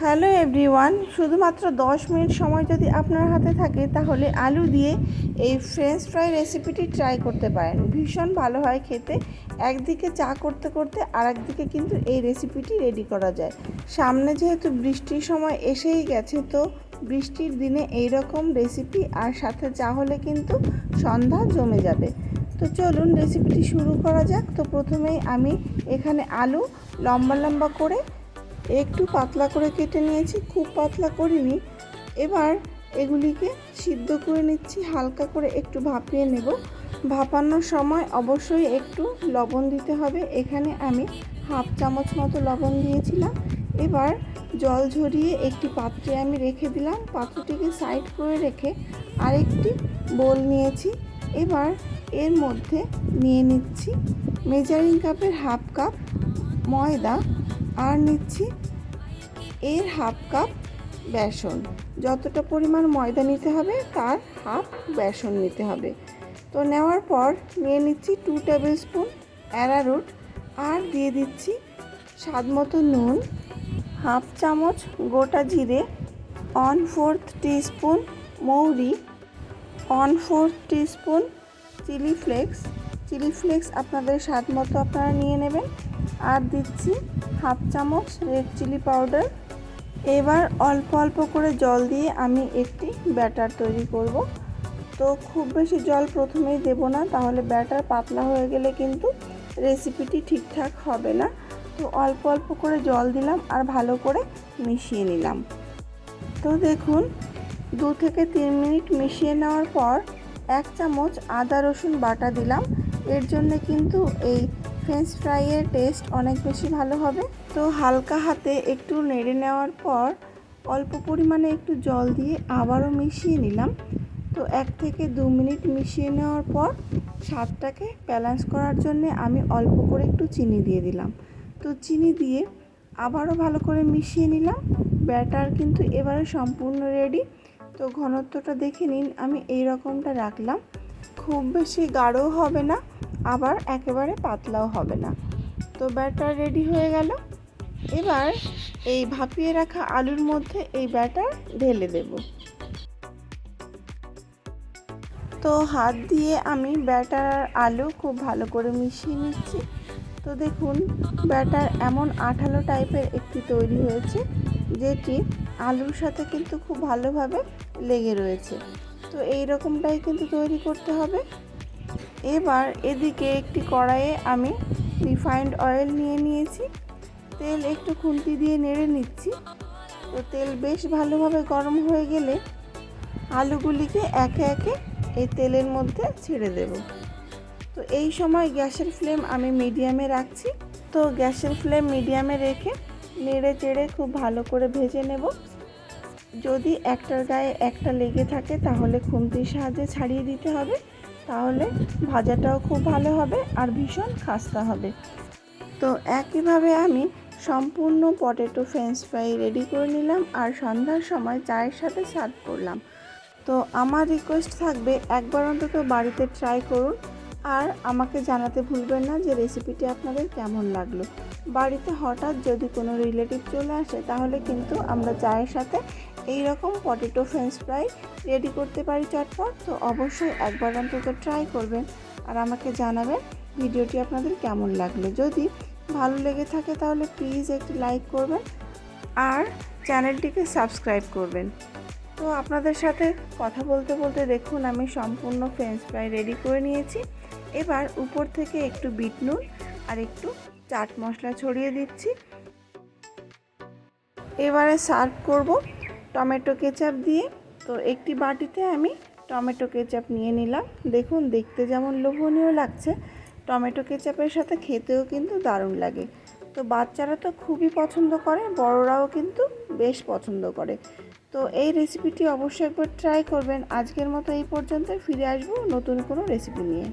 Hello everyone, শুধুমাত্র দশ minute সময় যদি আপনার হাতে থাকে, তাহলে আলু দিয়ে এই ফ্রেঞ্চ ফ্রাই রেসিপিটি ট্রাই করতে পারেন। ভীষণ ভালো হয় খেতে। একদিকে চা করতে করতে আর একদিকে কিন্তু এই রেসিপিটি রেডি করা যায়। সামনে যেহেতু বৃষ্টির সময় এসেই গেছে, তো বৃষ্টির দিনে এই রকম রেসিপি আর সাথে চা হলে কিন্তু সন্ধ্যা জমে যাবে। তো চলুন রেসিপিটি শুরু করা যাক। তো প্রথমেই আমি এখানে আলু লম্বা লম্বা করে একটু পাতলা করে কেটে নিয়েছি, খুব পাতলা করিনি। এবার এগুলিকে সিদ্ধ করে নিচ্ছি, হালকা করে একটু ভাপিয়ে নেব। ভাপানোর সময় অবশ্যই একটু লবণ দিতে হবে। এখানে আমি হাফ চামচ মতো লবণ দিয়েছিলাম। এবার জল ঝরিয়ে একটি পাত্রে আমি রেখে দিলাম। পাত্রটিকে সাইড করে রেখে আরেকটি বোল নিয়েছি। এবার এর মধ্যে নিয়ে নিচ্ছি। মেজারিং কাপের হাফ কাপ ময়দা আর নিচ্ছি এর হাফ কাপ বেসন। যতটা পরিমাণ ময়দা নিতে হবে, তার হাফ বেসন নিতে হবে। তো নেওয়ার পর নিয়ে নিচ্ছি টু টেবিল স্পুন অ্যারারুট আর দিয়ে দিচ্ছি স্বাদ মতো নুন, হাফ চামচ গোটা জিরে ওয়ান ফোর্থ টিস্পুন মৌরি one fourth teaspoon chilli flakes chilli flakes আপনাদের স্বাদ মতো আপনারা নিয়ে নেবেন। আর দিচ্ছি হাফ চামচ রেড চিলি পাউডার। এবার অল্প অল্প করে জল দিয়ে আমি একটি ব্যাটার তৈরি করব। তো খুব বেশি জল প্রথমেই দেব না, তাহলে ব্যাটার পাতলা হয়ে গেলে কিন্তু রেসিপিটি ঠিকঠাক হবে না। তো অল্প অল্প করে জল দিলাম আর ভালো করে মিশিয়ে নিলাম। তো দেখুন, দু থেকে তিন মিনিট মিশিয়ে নেওয়ার পর এক চামচ আদা রসুন বাটা দিলাম। এর জন্য কিন্তু এই ফ্রেঞ্চ ফ্রাইয়ের টেস্ট অনেক বেশি ভালো হবে। তো হালকা হাতে একটু নেড়ে নেওয়ার পর অল্প পরিমাণে একটু জল দিয়ে আবারও মিশিয়ে নিলাম। তো এক থেকে দু মিনিট মিশিয়ে নেওয়ার পর স্বাদটাকে ব্যালেন্স করার জন্য আমি অল্প করে একটু চিনি দিয়ে দিলাম। তো চিনি দিয়ে আবারও ভালো করে মিশিয়ে নিলাম। ব্যাটার কিন্তু এবারে সম্পূর্ণ রেডি তো ঘনত্বটা দেখে নিন, আমি এই রকমটা রাখলাম। খুব বেশি গাঢ়ও হবে না, আবার একেবারে পাতলাও হবে না। তো ব্যাটার রেডি হয়ে গেল। এবার এই ভাপিয়ে রাখা আলুর মধ্যে এই ব্যাটার ঢেলে দেব। তো হাত দিয়ে আমি ব্যাটার আর আলু খুব ভালো করে মিশিয়ে নিচ্ছি। তো দেখুন, ব্যাটার এমন আঠালো টাইপের একটি তৈরি হয়েছে, যেটি আলুর সাথে কিন্তু খুব ভালোভাবে লেগে রয়েছে। তো এই রকমটাই কিন্তু তৈরি করতে হবে। এবার এদিকে একটি কড়াইয়ে আমি রিফাইন্ড অয়েল নিয়ে নিয়েছি। তেল একটু খুন্তি দিয়ে নেড়ে নিচ্ছি। তো তেল বেশ ভালোভাবে গরম হয়ে গেলে আলুগুলিকে একে একে এই তেলের মধ্যে ছেড়ে দেব। তো এই সময় গ্যাসের ফ্লেম আমি মিডিয়ামে রাখছি। তো গ্যাসের ফ্লেম মিডিয়ামে রেখে নেড়ে চেড়ে খুব ভালো করে ভেজে নেব। যদি একটার গায়ে একটা লেগে থাকে, তাহলে খুন্তির সাহায্যে ছাড়িয়ে দিতে হবে। তাহলে ভাজাটাও খুব ভালো হবে আর ভীষণ খাস্তা হবে। তো একইভাবে আমি সম্পূর্ণ পটেটো ফ্রেঞ্চ ফ্রাই রেডি করে নিলাম আর সন্ধ্যার সময় চায়ের সাথে সার্ভ করলাম। তো আমার রিকোয়েস্ট থাকবে একবার অন্তত বাড়িতে ট্রাই করুন আর আমাকে জানাতে ভুলবেন না যে রেসিপিটি আপনাদের কেমন লাগল। বাড়িতে হঠাৎ যদি কোনো রিলেটিভ চলে আসে, তাহলে কিন্তু আমরা চায়ের সাথে এই রকম পটেটো ফ্রেঞ্চ ফ্রাই রেডি করতে পারি চটপট, তো অবশ্যই একবার অন্তত ট্রাই করবেন। আর আমাকে জানাবেন ভিডিওটি আপনাদের কেমন লাগল। যদি ভালো লেগে থাকে তাহলে প্লিজ একটি লাইক করবেন আর চ্যানেলটিকে সাবস্ক্রাইব করবেন। তো আপনাদের সাথে কথা বলতে বলতে দেখুন, আমি সম্পূর্ণ ফ্রেঞ্চ ফ্রাই রেডি করে নিয়েছি। এবার উপর থেকে একটু বিট নুন আর একটু চাট মশলা ছড়িয়ে দিচ্ছি। এবারে সার্ভ করব টমেটো কেচাপ দিয়ে তো একটি বাটিতে আমি টমেটো কেচাপ নিয়ে নিলাম। দেখুন, দেখতে যেমন লোভনীয় লাগছে, টমেটো কেচাপের সাথে খেতেও কিন্তু দারুণ লাগে। তো বাচ্চারা তো খুবই পছন্দ করে, বড়রাও কিন্তু বেশ পছন্দ করে। তো এই রেসিপিটি অবশ্যই একবার ট্রাই করবেন। আজকের মতো এই পর্যন্ত ফিরে আসব নতুন কোনো রেসিপি নিয়ে।